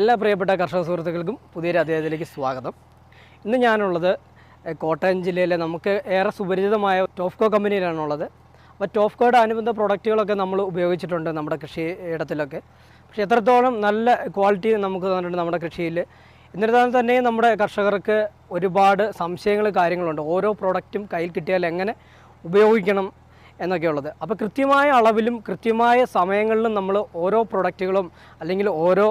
എല്ലാ പ്രിയപ്പെട്ട കർഷക സുഹൃത്തുക്കൾക്കും പുതിയൊരു അദ്ദേഹത്തിലേക്ക് സ്വാഗതം. ഇന്ന് ഞാനുള്ളത് കോട്ടയം ജില്ലയിലെ നമുക്ക് ഏറെ സുപരിചിതമായ ടോഫ്കോ കമ്പനിയിലാണുള്ളത്. അപ്പോൾ ടോഫ്കോയുടെ അനുബന്ധ പ്രൊഡക്റ്റുകളൊക്കെ നമ്മൾ ഉപയോഗിച്ചിട്ടുണ്ട് നമ്മുടെ കൃഷി ഇടത്തിലൊക്കെ. പക്ഷേ എത്രത്തോളം നല്ല ക്വാളിറ്റി നമുക്ക് തന്നിട്ടുണ്ട് നമ്മുടെ കൃഷിയിൽ. എന്നിരുന്നാലും തന്നെ നമ്മുടെ കർഷകർക്ക് ഒരുപാട് സംശയങ്ങൾ കാര്യങ്ങളുണ്ട്. ഓരോ പ്രോഡക്റ്റും കയ്യിൽ കിട്ടിയാൽ എങ്ങനെ ഉപയോഗിക്കണം എന്നൊക്കെയുള്ളത്. അപ്പോൾ കൃത്യമായ അളവിലും കൃത്യമായ സമയങ്ങളിലും നമ്മൾ ഓരോ പ്രൊഡക്റ്റുകളും അല്ലെങ്കിൽ ഓരോ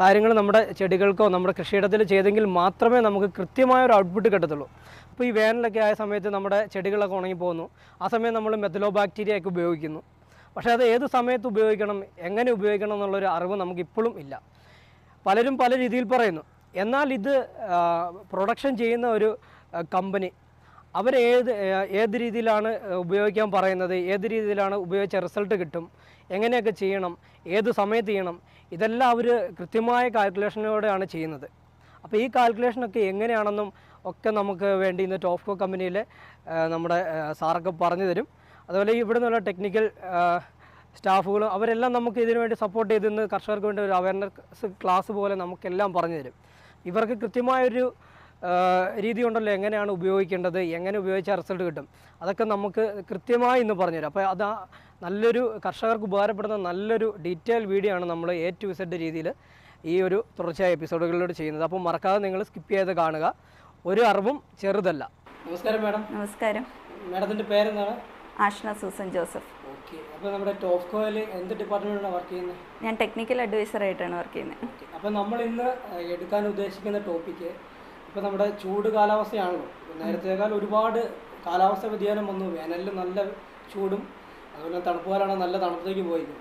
കാര്യങ്ങൾ നമ്മുടെ ചെടികൾക്കോ നമ്മുടെ കൃഷിയിടത്തിൽ ചെയ്തെങ്കിൽ മാത്രമേ നമുക്ക് കൃത്യമായ ഒരു ഔട്ട്പുട്ട് കിട്ടത്തുള്ളൂ. അപ്പോൾ ഈ വേനലൊക്കെ ആയ സമയത്ത് നമ്മുടെ ചെടികളൊക്കെ ഉണങ്ങി പോകുന്നു. ആ സമയം നമ്മൾ മെത്തലോ ബാക്ടീരിയ ഒക്കെ ഉപയോഗിക്കുന്നു. പക്ഷേ അത് ഏത് സമയത്ത് ഉപയോഗിക്കണം എങ്ങനെ ഉപയോഗിക്കണം എന്നുള്ളൊരു അറിവ് നമുക്ക് ഇപ്പോഴും ഇല്ല. പലരും പല രീതിയിൽ പറയുന്നു. എന്നാൽ ഇത് പ്രൊഡക്ഷൻ ചെയ്യുന്ന ഒരു കമ്പനി അവർ ഏത് ഏത് രീതിയിലാണ് ഉപയോഗിക്കാൻ പറയുന്നത് ഏത് രീതിയിലാണ് ഉപയോഗിച്ച റിസൾട്ട് കിട്ടും എങ്ങനെയൊക്കെ ചെയ്യണം ഏത് സമയത്ത് ചെയ്യണം ഇതെല്ലാം അവർ കൃത്യമായ കാൽക്കുലേഷനോടെയാണ് ചെയ്യുന്നത്. അപ്പോൾ ഈ കാൽക്കുലേഷനൊക്കെ എങ്ങനെയാണെന്നും ഒക്കെ നമുക്ക് വേണ്ടി ഇന്ന് ടോഫ്കോ കമ്പനിയിലെ നമ്മുടെ സാറൊക്കെ പറഞ്ഞു തരും അതുപോലെ ഇവിടെ നിന്നുള്ള ടെക്നിക്കൽ സ്റ്റാഫുകളും അവരെല്ലാം നമുക്ക് ഇതിനു വേണ്ടി സപ്പോർട്ട് ചെയ്ത് കർഷകർക്ക് വേണ്ടി ഒരു അവയർനെസ് ക്ലാസ് പോലെ നമുക്കെല്ലാം പറഞ്ഞു തരും ഇവർക്ക് കൃത്യമായൊരു രീതി ഉണ്ടല്ലോ എങ്ങനെയാണ് ഉപയോഗിക്കേണ്ടത് എങ്ങനെ ഉപയോഗിച്ചാൽ റിസൾട്ട് കിട്ടും. അതൊക്കെ നമുക്ക് കൃത്യമായി ഇന്ന് പറഞ്ഞുതരും. അപ്പോൾ അത് നല്ലൊരു കർഷകർക്ക് ഉപകാരപ്പെടുന്ന നല്ലൊരു ഡീറ്റെയിൽ വീഡിയോ ആണ് നമ്മൾ എ ടു സെഡ് രീതിയിൽ ഈ ഒരു തുടർച്ചയായ എപ്പിസോഡുകളിലൂടെ ചെയ്യുന്നത്. അപ്പോൾ മറക്കാതെ നിങ്ങൾ സ്കിപ്പ് ചെയ്ത് കാണുക. ഒരു അറിവും ചെറുതല്ല. നമസ്കാരം മാഡം. നമസ്കാരം. മാഡത്തിന്റെ പേരെന്താണ്? Ashna Susan Joseph. അപ്പോൾ നമ്മുടെ ടോഫ്കോയിൽ എന്ത് ഡിപ്പാർട്ട്മെന്റാണ് വർക്ക് ചെയ്യുന്നത്? ഞാൻ ടെക്നിക്കൽ അഡ്വൈസർ ആയിട്ടാണ് വർക്ക് ചെയ്യുന്നത്. അപ്പോൾ നമ്മൾ ഇന്ന് എടുക്കാൻ ഉദ്ദേശിക്കുന്ന ടോപ്പിക്ക് ഇപ്പോൾ നമ്മുടെ ചൂട് കാലാവസ്ഥയാണല്ലോ. നേരത്തേക്കാൾ ഒരുപാട് കാലാവസ്ഥ വ്യതിയാനം വന്നു. വേനലിൽ നല്ല ചൂടും അതുപോലെ തണുപ്പ് കാലമാണ് നല്ല തണുപ്പത്തേക്ക് പോയിരുന്നു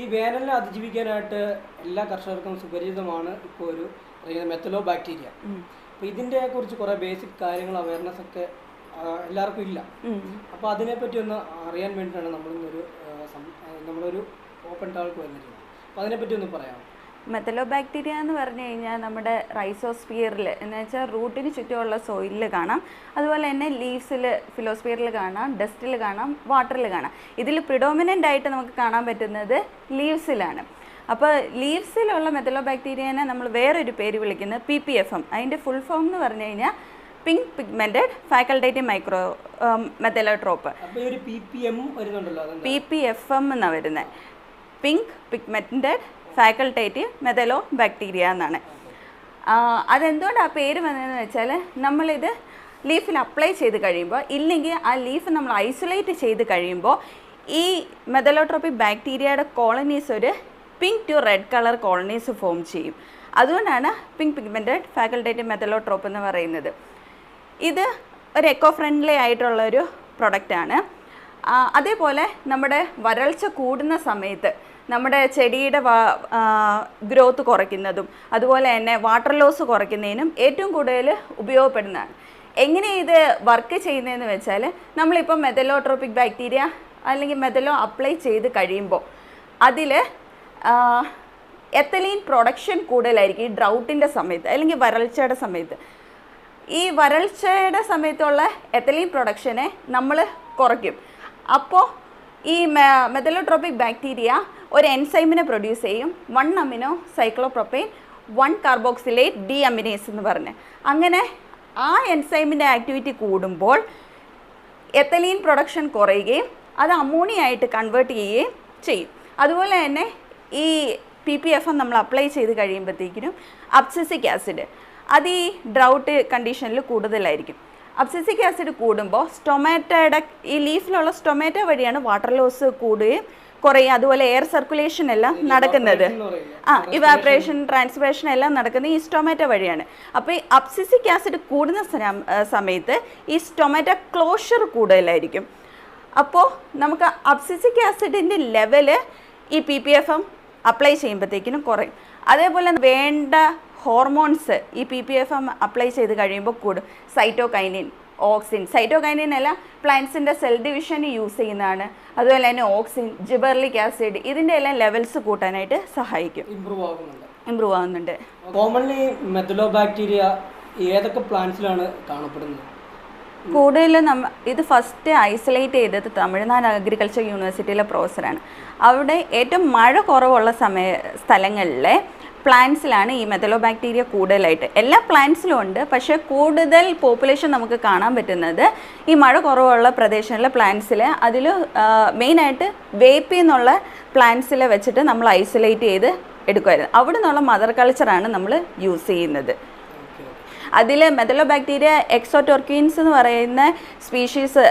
ഈ വേനലിനെ അതിജീവിക്കാനായിട്ട് എല്ലാ കർഷകർക്കും സുപരിചിതമാണ് ഇപ്പോൾ ഒരു മെത്തലോ ബാക്ടീരിയ അപ്പോൾ ഇതിന്റെ കുറിച്ച് കുറേ ബേസിക് കാര്യങ്ങൾ അവയർനെസ് ഒക്കെ എല്ലാവർക്കും ഇല്ല. അപ്പോൾ അതിനെപ്പറ്റി ഒന്ന് അറിയാൻ വേണ്ടിയിട്ടാണ് നമ്മളിന്നൊരു നമ്മളൊരു ഓപ്പൺ ടാൾക്ക് വന്നിരിക്കുന്നത്. അപ്പോൾ അതിനെപ്പറ്റി ഒന്ന് പറയാം മെത്തലോ ബാക്ടീരിയ എന്ന് പറഞ്ഞു കഴിഞ്ഞാൽ നമ്മുടെ റൈസോസ്പിയറിൽ എന്ന് വെച്ചാൽ റൂട്ടിന് ചുറ്റുമുള്ള സോയിലിൽ കാണാം. അതുപോലെ തന്നെ ലീവ്സിൽ ഫിലോസ്പിയറിൽ കാണാം ഡസ്റ്റിൽ കാണാം വാട്ടറിൽ കാണാം. ഇതിൽ പ്രിഡോമിനന്റ് ആയിട്ട് നമുക്ക് കാണാൻ പറ്റുന്നത് ലീവ്സിലാണ് അപ്പോൾ ലീവ്സിലുള്ള മെത്തലോ ബാക്ടീരിയനെ നമ്മൾ വേറൊരു പേര് വിളിക്കുന്നത് പി പി എഫ് എം അതിന്റെ ഫുൾ ഫോം എന്ന് പറഞ്ഞു കഴിഞ്ഞാൽ pink pigmented facultative micro methylotroph P P F M എന്നാണ് വരുന്നത് pink pigmented facultative methylo bacteria എന്നാണ് അതെന്തുകൊണ്ട് ആ പേര് വന്നതെന്ന് വെച്ചാൽ നമ്മളിത് ലീഫിൽ അപ്ലൈ ചെയ്ത് കഴിയുമ്പോൾ ഇല്ലെങ്കിൽ ആ ലീഫ് നമ്മൾ ഐസൊലേറ്റ് ചെയ്ത് കഴിയുമ്പോൾ ഈ മെതലോട്രോപ്പിക് ബാക്ടീരിയയുടെ കോളനീസ് ഒരു pink to red colour colonies form ചെയ്യും. അതുകൊണ്ടാണ് പിങ്ക് പിഗ്മെന്റഡ് ഫാക്കൾട്ടേറ്റീവ് മെതലോട്രോപ്പ് എന്ന് പറയുന്നത്. ഇത് ഒരു എക്കോ ഫ്രണ്ട്ലി ആയിട്ടുള്ളൊരു പ്രൊഡക്റ്റാണ് അതേപോലെ നമ്മുടെ വരൾച്ച കൂടുന്ന സമയത്ത് നമ്മുടെ ചെടിയുടെ ഗ്രോത്ത് കുറയ്ക്കുന്നതും അതുപോലെ തന്നെ വാട്ടർ ലോസ് കുറയ്ക്കുന്നതിനും ഏറ്റവും കൂടുതൽ ഉപയോഗപ്പെടുന്നതാണ്. എങ്ങനെ ഇത് വർക്ക് ചെയ്യുന്നതെന്ന് വെച്ചാൽ നമ്മളിപ്പോൾ മെതലോട്രോപ്പിക് ബാക്ടീരിയ അല്ലെങ്കിൽ മെതലോ അപ്ലൈ ചെയ്ത് കഴിയുമ്പോൾ അതിൽ എത്തലീൻ പ്രൊഡക്ഷൻ കൂടുതലായിരിക്കും ഈ ഡ്രൗട്ടിന്റെ സമയത്ത് അല്ലെങ്കിൽ വരൾച്ചയുടെ സമയത്ത്. ഈ വരൾച്ചയുടെ സമയത്തുള്ള എത്തലീൻ പ്രൊഡക്ഷനെ നമ്മൾ കുറയ്ക്കും. അപ്പോൾ ഈ മെതലോട്രോപ്പിക് ബാക്ടീരിയ ഒരു എൻസൈമിനെ പ്രൊഡ്യൂസ് ചെയ്യും. One amino cyclopropane one carboxylate deaminase എന്ന് പറഞ്ഞ്. അങ്ങനെ ആ എൻസൈമിന്റെ ആക്ടിവിറ്റി കൂടുമ്പോൾ എത്തലീൻ പ്രൊഡക്ഷൻ കുറയുകയും അത് അമോണിയ ആയിട്ട് കൺവേർട്ട് ചെയ്യുകയും ചെയ്യും. അതുപോലെ തന്നെ ഈ പി പി എഫ് നമ്മൾ അപ്ലൈ ചെയ്ത് കഴിയുമ്പോഴത്തേക്കിനും അബ്സിസിക് ആസിഡ് അത് ഈ ഡ്രൗട്ട് കണ്ടീഷനിൽ കൂടുതലായിരിക്കും. അബ്സിസിക് ആസിഡ് കൂടുമ്പോൾ സ്റ്റൊമാറ്റോയുടെ ഈ ലീഫിലുള്ള സ്റ്റൊമാറ്റോ വഴിയാണ് വാട്ടർ ലോസ് കൂടുകയും കുറയും അതുപോലെ എയർ സർക്കുലേഷൻ എല്ലാം നടക്കുന്നത്. ആ ഇവാപ്രേഷൻ ട്രാൻസ്പിറേഷൻ എല്ലാം നടക്കുന്നത് ഈ സ്റ്റൊമാറ്റോ വഴിയാണ്. അപ്പോൾ ഈ അബ്സിസിക് ആസിഡ് കൂടുന്ന സമയത്ത് ഈ സ്റ്റൊമാറ്റോ ക്ലോഷർ കൂടുതലായിരിക്കും. അപ്പോൾ നമുക്ക് അബ്സിസിക് ആസിഡിന്റെ ലെവൽ ഈ P P F M apply ചെയ്യുമ്പോഴത്തേക്കിനും കുറയും. അതേപോലെ വേണ്ട ഹോർമോൺസ് ഈ P P F M apply ചെയ്ത് കഴിയുമ്പോൾ കൂടും. സൈറ്റോകൈനിൻ ഓക്സിൻ സൈറ്റോകൈനിൻ അല്ല പ്ലാന്റ്സിന്റെ സെൽ ഡിവിഷന് യൂസ് ചെയ്യുന്നതാണ്. അതുപോലെ തന്നെ ഓക്സിൻ ജിബർലിക് ആസിഡ് ഇതിന്റെ എല്ലാം ലെവൽസ് കൂട്ടാനായിട്ട് സഹായിക്കും. ഇമ്പ്രൂവ് ആകുന്നുണ്ട്. ഇമ്പ്രൂവ് ആകുന്നുണ്ട്. കോമൺലി മെത്തലോ ബാക്ടീരിയ ഏതൊക്കെ പ്ലാന്റ്സിലാണ് കാണപ്പെടുന്നത്? കൂടുതലും നമ്മ ഇത് ഫസ്റ്റ് ഐസൊലേറ്റ് ചെയ്തത് തമിഴ്നാട് അഗ്രികൾച്ചർ യൂണിവേഴ്സിറ്റിയിലെ പ്രൊഫസറാണ് അവിടെ ഏറ്റവും മഴ കുറവുള്ള സമയ സ്ഥലങ്ങളിലെ പ്ലാന്റ്സിലാണ് ഈ മെത്തലോ ബാക്ടീരിയ കൂടുതലായിട്ട്. എല്ലാ പ്ലാന്റ്സിലും ഉണ്ട് പക്ഷേ കൂടുതൽ പോപ്പുലേഷൻ നമുക്ക് കാണാൻ പറ്റുന്നത് ഈ മഴ കുറവുള്ള പ്രദേശങ്ങളിലെ പ്ലാന്റ്സിൽ അതിൽ മെയിനായിട്ട് വേപ്പി എന്നുള്ള പ്ലാന്റ്സിൽ വെച്ചിട്ട് നമ്മൾ ഐസൊലേറ്റ് ചെയ്ത് എടുക്കുമായിരുന്നു അവിടെ നിന്നുള്ള മദർ കൾച്ചറാണ് നമ്മൾ യൂസ് ചെയ്യുന്നത്. അതിൽ മെത്തലോ ബാക്ടീരിയ എക്സോട്ടോർക്യൂൻസ് എന്ന് പറയുന്ന സ്പീഷീസ്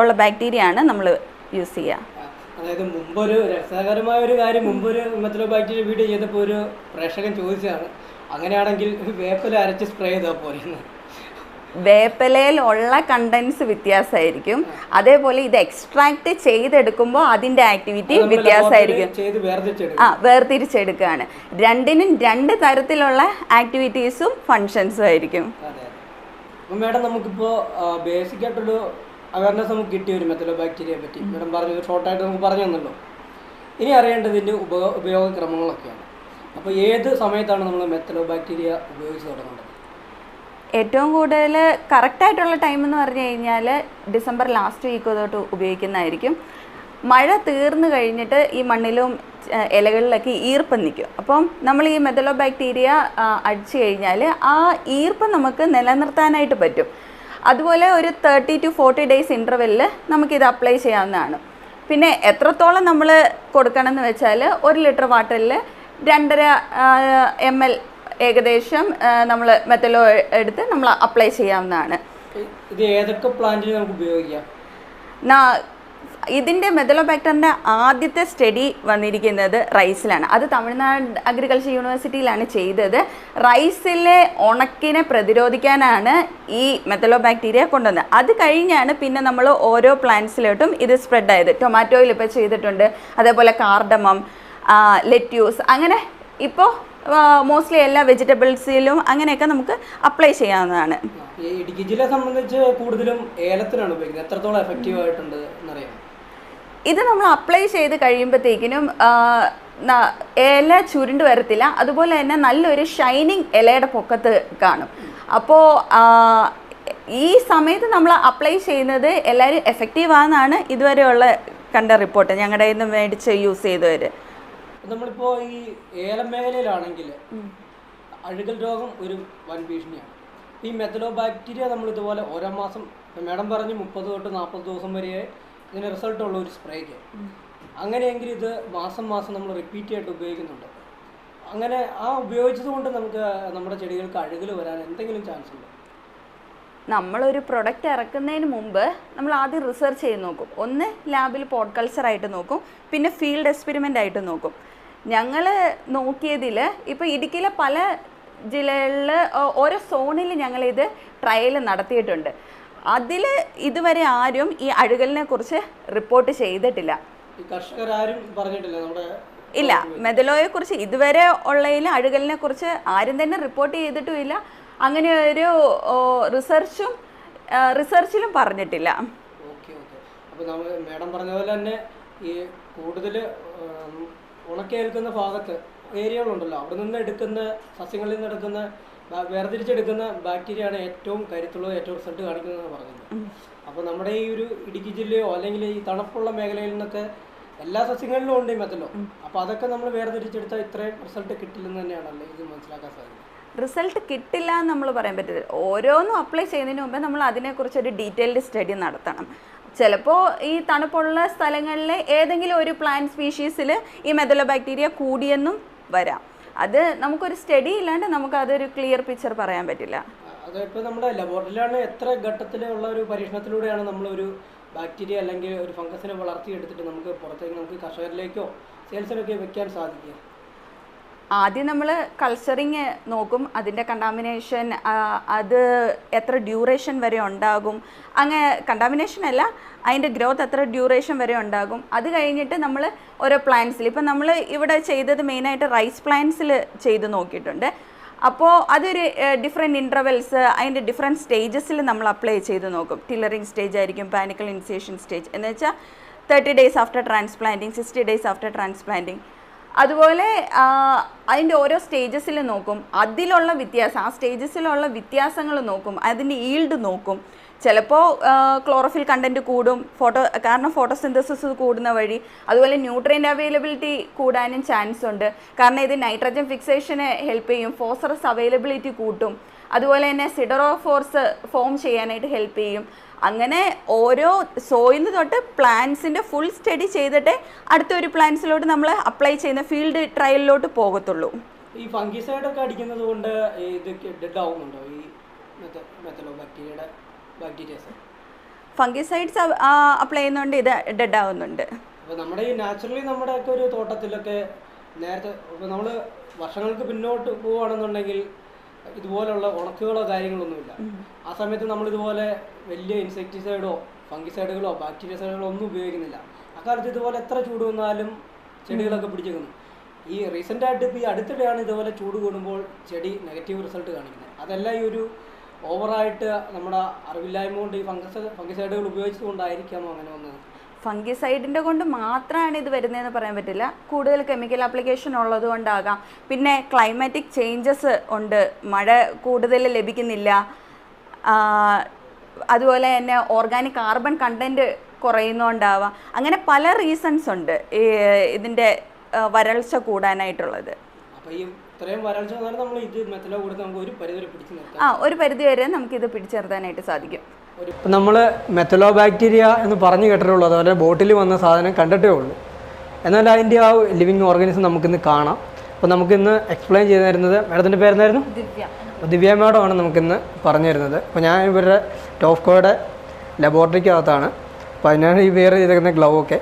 ഉള്ള ബാക്ടീരിയ ആണ് നമ്മൾ യൂസ് ചെയ്യുക. അതായത് മുമ്പൊരു രസകരമായ ഒരു കാര്യം മുമ്പൊരു മെത്തലോ ബാക്ടീരിയ വീഡിയോ ചെയ്തപ്പോൾ ഒരു പ്രേക്ഷകൻ ചോദിച്ചതാണ് അങ്ങനെയാണെങ്കിൽ വേപ്പില അരച്ച് സ്പ്രേ ചെയ്താൽ പോലെ വേപ്പലയിൽ ഉള്ള കണ്ടൻസ് വ്യത്യാസമായിരിക്കും. അതേപോലെ ഇത് എക്സ്ട്രാക്ട് ചെയ്തെടുക്കുമ്പോൾ അതിന്റെ ആക്ടിവിറ്റി വ്യത്യാസമായിരിക്കും. ആ വേർതിരിച്ചെടുക്കുകയാണ്. രണ്ടിനും രണ്ട് തരത്തിലുള്ള ആക്ടിവിറ്റീസും ഫങ്ഷൻസും ആയിരിക്കും. മാഡം നമുക്കിപ്പോൾ ബേസിക് ആയിട്ടൊരു അവയർനെസ് നമുക്ക് കിട്ടി ഒരു മെത്തലോ ബാക്ടീരിയയെ പറ്റി. മേഡം പറഞ്ഞു ഷോർട്ടായിട്ട് നമുക്ക് പറഞ്ഞു തന്നല്ലോ. ഇനി അറിയേണ്ടതിന്റെ ഉപയോഗ ഉപയോഗക്രമങ്ങളൊക്കെയാണ്. അപ്പോൾ ഏത് സമയത്താണ് നമ്മൾ മെത്തലോ ബാക്ടീരിയ ഉപയോഗിച്ച് തുടങ്ങേണ്ടത്? ഏറ്റവും കൂടുതൽ കറക്റ്റായിട്ടുള്ള ടൈം എന്ന് പറഞ്ഞു കഴിഞ്ഞാൽ ഡിസംബർ ലാസ്റ്റ് വീക്ക് തൊട്ട് ഉപയോഗിക്കുന്നതായിരിക്കും. മഴ തീർന്നു കഴിഞ്ഞിട്ട് ഈ മണ്ണിലും ഇലകളിലൊക്കെ ഈർപ്പം നിൽക്കും. അപ്പം നമ്മൾ ഈ മെതലോ ബാക്ടീരിയ അടിച്ചു കഴിഞ്ഞാൽ ആ ഈർപ്പം നമുക്ക് നിലനിർത്താനായിട്ട് പറ്റും. അതുപോലെ ഒരു തേർട്ടി ടു ഫോർട്ടി ഡേയ്സ് ഇന്റർവെല്ലിൽ നമുക്കിത് അപ്ലൈ ചെയ്യാവുന്നതാണ്. പിന്നെ എത്രത്തോളം നമ്മൾ കൊടുക്കണം എന്ന് വെച്ചാൽ ഒരു ലിറ്റർ വാട്ടറിൽ രണ്ടര എം എൽ ഏകദേശം നമ്മൾ മെത്തലോ എടുത്ത് നമ്മൾ അപ്ലൈ ചെയ്യാവുന്നതാണ്. ഇത് ഏതൊക്കെ പ്ലാന്റിൽ നമുക്ക് ഉപയോഗിക്കാം? ഇതിന്റെ മെതലോബാക്ടറിന്റെ ആദ്യത്തെ സ്റ്റഡി വന്നിരിക്കുന്നത് റൈസിലാണ്. അത് തമിഴ്നാട് അഗ്രികൾച്ചർ യൂണിവേഴ്സിറ്റിയിലാണ് ചെയ്തത്. റൈസിലെ ഉണക്കിനെ പ്രതിരോധിക്കാനാണ് ഈ മെത്തലോബാക്ടീരിയ കൊണ്ടുവന്നത്. അത് കഴിഞ്ഞാണ് പിന്നെ നമ്മൾ ഓരോ പ്ലാന്റ്സിലോട്ടും ഇത് സ്പ്രെഡ് ആയത്. ടൊമാറ്റോയിൽ ഇപ്പോൾ ചെയ്തിട്ടുണ്ട്. അതേപോലെ കാർഡമം ലെറ്റ്യൂസ്. അങ്ങനെ ഇപ്പോൾ മോസ്റ്റ്ലി എല്ലാ വെജിറ്റബിൾസിലും അങ്ങനെയൊക്കെ നമുക്ക് അപ്ലൈ ചെയ്യാവുന്നതാണ്. ഇടുക്കി ജില്ലയെ സംബന്ധിച്ച് കൂടുതലും ഏലത്തിനാണ് ഉപയോഗിക്കുന്നത്. എത്രത്തോളം എഫക്റ്റീവ് ആയിട്ടുണ്ട്? ഇത് നമ്മൾ അപ്ലൈ ചെയ്ത് കഴിയുമ്പോഴത്തേക്കിനും ഇല ചുരുണ്ട് വരത്തില്ല. അതുപോലെ തന്നെ നല്ലൊരു ഷൈനിങ് ഇലയുടെ പൊക്കത്ത് കാണും. അപ്പോൾ ഈ സമയത്ത് നമ്മൾ അപ്ലൈ ചെയ്യുന്നത് എല്ലാവരും എഫക്റ്റീവ് ആണെന്നാണ് ഇതുവരെയുള്ള കണ്ട റിപ്പോർട്ട് ഞങ്ങളുടെ കയ്യിൽ നിന്ന് മേടിച്ച് യൂസ് ചെയ്തവർ നമ്മളിപ്പോൾ ഈ ഏലം മേഖലയിലാണെങ്കിൽ അഴുകൽ രോഗം ഒരു വൻ ഭീഷണിയാണ്. ഈ മെത്തലോ ബാക്ടീരിയ നമ്മൾ ഇതുപോലെ ഓരോ മാസം മേഡം മാഡം പറഞ്ഞ് മുപ്പത് തൊട്ട് നാൽപ്പത് ദിവസം വരെ ഇതിന് റിസൾട്ട് ഉള്ള ഒരു സ്പ്രേക്ക് അങ്ങനെയെങ്കിൽ ഇത് മാസം മാസം നമ്മൾ റിപ്പീറ്റ് ആയിട്ട് ഉപയോഗിക്കുന്നുണ്ട്. അങ്ങനെ ആ ഉപയോഗിച്ചത് കൊണ്ട് നമുക്ക് നമ്മുടെ ചെടികൾക്ക് അഴുകൽ വരാൻ എന്തെങ്കിലും ചാൻസ് ഉണ്ട്? നമ്മളൊരു പ്രൊഡക്റ്റ് ഇറക്കുന്നതിന് മുമ്പ് നമ്മൾ ആദ്യം റിസർച്ച് ചെയ്ത് നോക്കും. ഒന്ന് ലാബിൽ പോട്ട് കൾച്ചർ ആയിട്ട് നോക്കും. പിന്നെ ഫീൽഡ് എക്സ്പെരിമെന്റ് ആയിട്ട് നോക്കും. ഞങ്ങൾ നോക്കിയതിൽ ഇപ്പോൾ ഇടുക്കിയിലെ പല ജില്ലകളിൽ ഓരോ സോണിൽ ഞങ്ങളിത് ട്രയൽ നടത്തിയിട്ടുണ്ട്. അതിൽ ഇതുവരെ ആരും ഈ അഴുകലിനെ കുറിച്ച് റിപ്പോർട്ട് ചെയ്തിട്ടില്ല. കർഷകരാരും പറഞ്ഞിട്ടില്ല നമ്മുടെ ഇല്ല മെതലോയെ കുറിച്ച് ഇതുവരെ ഉള്ളതിൽ അഴുകലിനെ കുറിച്ച് ആരും തന്നെ റിപ്പോർട്ട് ചെയ്തിട്ടുമില്ല. അങ്ങനെ ഒരു റിസർച്ചും റിസർച്ചിലും പറഞ്ഞിട്ടില്ല. അപ്പോൾ നമ്മൾ മാഡം പറഞ്ഞ പോലെ തന്നെ ഈ കൂടുതൽ ഉണക്കേൽക്കുന്ന ഭാഗത്ത് ഏരിയകളുണ്ടല്ലോ. അവിടെ നിന്ന് എടുക്കുന്ന സസ്യങ്ങളിൽ നിന്ന് എടുക്കുന്ന വേർതിരിച്ചെടുക്കുന്ന ബാക്ടീരിയയാണ് ഏറ്റവും കരുത്തുള്ളത് ഏറ്റവും റിസൾട്ട് കാണിക്കുന്നതെന്ന് പറഞ്ഞത്. അപ്പോൾ നമ്മുടെ ഈ ഒരു ഇടുക്കി ജില്ലയോ അല്ലെങ്കിൽ ഈ തണുപ്പുള്ള മേഖലയിൽ നിന്നൊക്കെ എല്ലാ സസ്യങ്ങളിലും ഉണ്ട് ഈ മെത്തലോ. അപ്പോൾ അതൊക്കെ നമ്മൾ വേർതിരിച്ചെടുത്താൽ ഇത്രയും റിസൾട്ട് കിട്ടില്ലെന്ന് തന്നെയാണല്ലോ ഇത് മനസ്സിലാക്കാൻ സാധിക്കുന്നത്. റിസൾട്ട് കിട്ടില്ല എന്ന് നമ്മൾ പറയാൻ പറ്റില്ല. ഓരോന്നും അപ്ലൈ ചെയ്യുന്നതിന് മുമ്പേ നമ്മൾ അതിനെക്കുറിച്ച് ഒരു ഡീറ്റെയിൽഡ് സ്റ്റഡി നടത്തണം. ചിലപ്പോൾ ഈ തണുപ്പുള്ള സ്ഥലങ്ങളിലെ ഏതെങ്കിലും ഒരു പ്ലാന്റ് സ്പീഷീസിൽ ഈ മെതലോ ബാക്ടീരിയ കൂടിയെന്നും വരാം. അത് നമുക്കൊരു സ്റ്റഡി ഇല്ലാണ്ട് നമുക്ക് അതൊരു ക്ലിയർ പിക്ചർ പറയാൻ പറ്റില്ല. അതിപ്പോൾ നമ്മുടെ ലബോറട്ടറിയിലാണ് എത്ര ഘട്ടത്തിലുള്ള ഒരു പരീക്ഷണത്തിലൂടെയാണ് നമ്മളൊരു ബാക്ടീരിയ അല്ലെങ്കിൽ ഒരു ഫംഗസിനെ വളർത്തിയെടുത്തിട്ട് നമുക്ക് പുറത്തേക്ക് നമുക്ക് കർഷകരിലേക്കോ സെയിൽസിനൊക്കെ വെക്കാൻ സാധിക്കുക? ആദ്യം നമ്മൾ കൾച്ചറിങ് നോക്കും അതിന്റെ കണ്ടാമിനേഷൻ അത് എത്ര ഡ്യൂറേഷൻ വരെ ഉണ്ടാകും. അങ്ങനെ കണ്ടാമിനേഷൻ അല്ല അതിന്റെ ഗ്രോത്ത് എത്ര ഡ്യൂറേഷൻ വരെ ഉണ്ടാകും. അത് കഴിഞ്ഞിട്ട് നമ്മൾ ഓരോ പ്ലാന്റ്സിൽ ഇപ്പം നമ്മൾ ഇവിടെ ചെയ്തത് മെയിനായിട്ട് റൈസ് പ്ലാന്റ്സിൽ ചെയ്ത് നോക്കിയിട്ടുണ്ട്. അപ്പോൾ അതൊരു ഡിഫറെന്റ് ഇന്റർവെൽസ് അതിന്റെ ഡിഫറെന്റ് സ്റ്റേജസിൽ നമ്മൾ അപ്ലൈ ചെയ്ത് നോക്കും. ടില്ലറിങ് സ്റ്റേജ് ആയിരിക്കും പാനിക്കൽ ഇനിസിയേഷൻ സ്റ്റേജ് എന്ന് വെച്ചാൽ thirty days after transplanting sixty days after transplanting അതുപോലെ അതിന്റെ ഓരോ സ്റ്റേജസിൽ നോക്കും. അതിലുള്ള വ്യത്യാസം ആ സ്റ്റേജസിലുള്ള വ്യത്യാസങ്ങൾ നോക്കും. അതിന്റെ ഈൽഡ് നോക്കും. ചിലപ്പോൾ ക്ലോറോഫിൽ കണ്ടന്റ് കൂടും. ഫോട്ടോ കാരണം ഫോട്ടോസിന്തസിസ് കൂടുന്ന വഴി. അതുപോലെ ന്യൂട്രിയന്റ് അവൈലബിലിറ്റി കൂടാനും ചാൻസ് ഉണ്ട്. കാരണം ഇത് നൈട്രജൻ ഫിക്സേഷനെ ഹെൽപ്പ് ചെയ്യും. ഫോസ്ഫറസ് അവൈലബിലിറ്റി കൂട്ടും. അതുപോലെ തന്നെ സിഡറോഫോർസ് ഫോം ചെയ്യാനായിട്ട് ഹെൽപ്പ് ചെയ്യും. അങ്ങനെ ഓരോ സോയിൽ തൊട്ട് പ്ലാന്റ്സിന്റെ ഫുൾ സ്റ്റഡി ചെയ്തിട്ടേ അടുത്തൊരു പ്ലാന്റ്സിലോട്ട് നമ്മൾ അപ്ലൈ ചെയ്യുന്ന ഫീൽഡ് ട്രയലിലോട്ട് പോകത്തുള്ളൂ. ഈ ഫംഗിസൈഡ് ഒക്കെ അടിക്കുന്നത് കൊണ്ട് ഇത് ഡെഡ് ആവുന്നുണ്ടോ ഈ മെത്തലോ ബാക്ടീരിയയുടെ ബാക്ടീരിയസ് ഫംഗിസൈഡ്സ് അപ്ലൈ ചെയ്യുന്നതുകൊണ്ട് ഇത് ഡെഡ് ആവുന്നുണ്ട് അപ്പോൾ നമ്മുടെ ഈ നാച്ചുറലി നമ്മുടെ ഒക്കെ ഒരു തോട്ടത്തിലൊക്കെ നേരത്തെ ഇപ്പോൾ നമ്മൾ വർഷങ്ങൾക്ക് പിന്നോട്ട് പോവുകയാണെന്നുണ്ടെങ്കിൽ ഇതുപോലുള്ള ഉണക്കുകളോ കാര്യങ്ങളൊന്നുമില്ല. ആ സമയത്ത് നമ്മൾ ഇതുപോലെ വലിയ ഇൻസെക്ടിസൈഡോ ഫംഗിസൈഡുകളോ ബാക്ടീരിയസൈഡുകളോ ഒന്നും ഉപയോഗിക്കുന്നില്ല. അക്കാലത്ത് ഇതുപോലെ എത്ര ചൂട് വന്നാലും ചെടികളൊക്കെ പിടിച്ചേക്കുന്നു. ഈ റീസെന്റ് ആയിട്ട് ഇപ്പോൾ ഈ അടുത്തിടെയാണ് ഇതുപോലെ ചൂട് കൂടുമ്പോൾ ചെടി നെഗറ്റീവ് റിസൾട്ട് കാണിക്കുന്നത്. അതെല്ലാം ഈ ഒരു ഓവറായിട്ട് നമ്മുടെ അറിവില്ലായ്മ കൊണ്ട് ഈ ഫംഗസ് ഫംഗിസൈഡുകൾ ഉപയോഗിച്ചുകൊണ്ടായിരിക്കാമോ അങ്ങനെ വന്നത്? ഫംഗിസൈഡിന്റെ കൊണ്ട് മാത്രമാണ് ഇത് വരുന്നതെന്ന് പറയാൻ പറ്റില്ല. കൂടുതൽ കെമിക്കൽ ആപ്ലിക്കേഷൻ ഉള്ളത് കൊണ്ടാകാം. പിന്നെ ക്ലൈമാറ്റിക് ചേഞ്ചസ് ഉണ്ട്. മഴ കൂടുതൽ ലഭിക്കുന്നില്ല. അതുപോലെ തന്നെ ഓർഗാനിക് കാർബൺ കണ്ടന്റ് കുറയുന്നുകൊണ്ടാവാം അങ്ങനെ പല റീസൺസ് ഉണ്ട് ഈ ഇതിന്റെ വരൾച്ച കൂടാനായിട്ടുള്ളത്. പിടിച്ചു ആ ഒരു പരിധി വരെ നമുക്കിത് പിടിച്ചെറുത്താനായിട്ട് സാധിക്കും. നമ്മൾ മെത്തലോ ബാക്ടീരിയ എന്ന് പറഞ്ഞു കേട്ടിട്ടുള്ളൂ. അതുപോലെ ബോട്ടിൽ വന്ന സാധനം കണ്ടിട്ടേ ഉള്ളൂ. എന്നാൽ അതിന്റെ ആ ലിവിങ് ഓർഗാനിസം നമുക്കിന്ന് കാണാം. അപ്പോൾ നമുക്കിന്ന് എക്സ്പ്ലെയിൻ ചെയ്തു തരുന്നത് മാഡത്തിന്റെ പേരെന്നായിരുന്നു ദിവ്യ. അപ്പോൾ ദിവ്യ മാഡമാണ് നമുക്കിന്ന് പറഞ്ഞു തരുന്നത്. അപ്പോൾ ഞാൻ ഇവരുടെ ടോഫ്കോയുടെ ലബോറട്ടറിക്കകത്താണ്. അപ്പോൾ അതിനാണ് ഈ വേറെ ചെയ്തേക്കുന്ന ഗ്ലൗ ഒക്കെ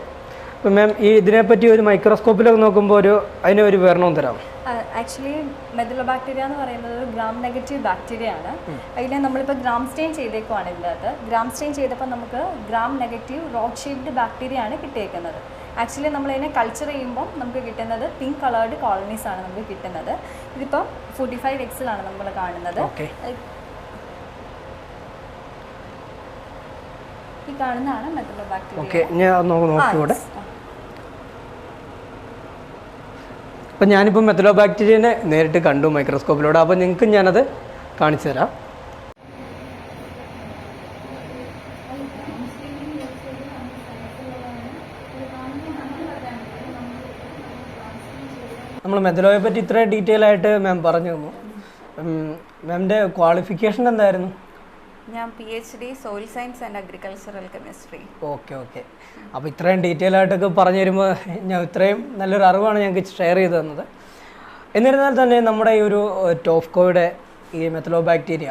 അപ്പോൾ മാം ഈ ഇതിനെപ്പറ്റി ഒരു മൈക്രോസ്കോപ്പിലൊക്കെ നോക്കുമ്പോൾ ഒരു അതിനൊരു വിവരണവും വിവരണം തരാം ആക്ച്വലി മെദുലോബാക്ടീരിയ എന്ന് പറയുന്നത് ഒരു ഗ്രാം നെഗറ്റീവ് ബാക്ടീരിയ ആണ്. അതിൽ നമ്മളിപ്പോൾ ഗ്രാം സ്റ്റെയിൻ ചെയ്തേക്കുവാണ് ഇതിനകത്ത്. ഗ്രാം സ്റ്റെയിൻ ചെയ്തപ്പോൾ നമുക്ക് gram negative rod shaped bacteria ആണ് കിട്ടിയേക്കുന്നത്. ആക്ച്വലി നമ്മളതിനെ കൾച്ചർ ചെയ്യുമ്പോൾ നമുക്ക് കിട്ടുന്നത് പിങ്ക് കളേർഡ് കോളനീസ് ആണ് നമുക്ക് കിട്ടുന്നത്. ഇതിപ്പോൾ ഫോർട്ടി ഫൈവ് എക്സിലാണ് നമ്മൾ കാണുന്നത്. ഈ കാണുന്നതാണ് മെദുലോബാക്ടീരിയ ഓക്കെ ഞാൻ നോക്കി അപ്പം ഞാനിപ്പോൾ മെത്തലോ ബാക്ടീരിയനെ നേരിട്ട് കണ്ടു മൈക്രോസ്കോപ്പിലൂടെ. അപ്പോൾ നിങ്ങൾക്ക് ഞാനത് കാണിച്ചു തരാം. നമ്മൾ മെത്തലോയെ പറ്റി ഇത്ര ഡീറ്റെയിൽ ആയിട്ട് മാം പറഞ്ഞു തന്നു. മാമിന്റെ ക്വാളിഫിക്കേഷൻ എന്തായിരുന്നു? ഞാൻ P H D soil science and agricultural chemistry okay okay അപ്പോൾ ഇത്രയും ഡീറ്റെയിൽ ആയിട്ടൊക്കെ പറഞ്ഞു തരുമ്പോൾ ഞാൻ ഇത്രയും നല്ലൊരു അറിവാണ് ഞങ്ങൾക്ക് ഷെയർ ചെയ്തു തന്നത്. എന്നിരുന്നാൽ തന്നെ നമ്മുടെ ഈ ഒരു ടോഫ്കോയുടെ ഈ മെത്തലോ ബാക്ടീരിയ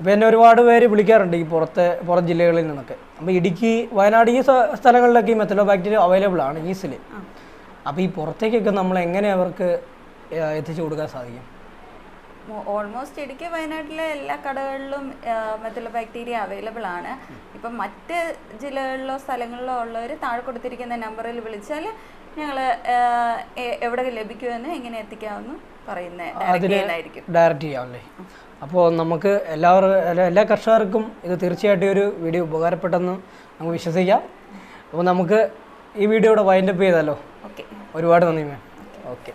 അപ്പോൾ എന്നെ ഒരുപാട് പേര് വിളിക്കാറുണ്ട് ഈ പുറത്തെ പുറം ജില്ലകളിൽ നിന്നൊക്കെ. അപ്പോൾ ഇടുക്കി വയനാട് ഈ സ്ഥ- സ്ഥലങ്ങളിലൊക്കെ ഈ മെത്തലോ ബാക്ടീരിയ അവൈലബിൾ ആണ് ഈസിലി അപ്പോൾ ഈ പുറത്തേക്കൊക്കെ നമ്മൾ എങ്ങനെ അവർക്ക് എത്തിച്ചു കൊടുക്കാൻ സാധിക്കും? ഓൾമോസ്റ്റ് ഇടുക്കി വയനാട്ടിലെ എല്ലാ കടകളിലും മെത്തല ബാക്ടീരിയ അവൈലബിൾ ആണ്. ഇപ്പം മറ്റ് ജില്ലകളിലോ സ്ഥലങ്ങളിലോ ഉള്ളവർ താഴെ കൊടുത്തിരിക്കുന്ന നമ്പറിൽ വിളിച്ചാൽ ഞങ്ങൾ എവിടെ ലഭിക്കുമെന്ന് എങ്ങനെ എത്തിക്കാമെന്ന് പറയുന്നത് ഡയറക്റ്റ് ചെയ്യാമല്ലേ അപ്പോൾ നമുക്ക് എല്ലാവരും എല്ലാ- കർഷകർക്കും ഇത് തീർച്ചയായിട്ടും ഒരു വീഡിയോ ഉപകാരപ്പെട്ടെന്ന് നമുക്ക് വിശ്വസിക്കാം. അപ്പോൾ നമുക്ക് ഈ വീഡിയോ ഇവിടെ വൈൻഡപ്പ് ചെയ്താലോ? ഓക്കെ ഒരുപാട് നന്ദി മാം ഓക്കെ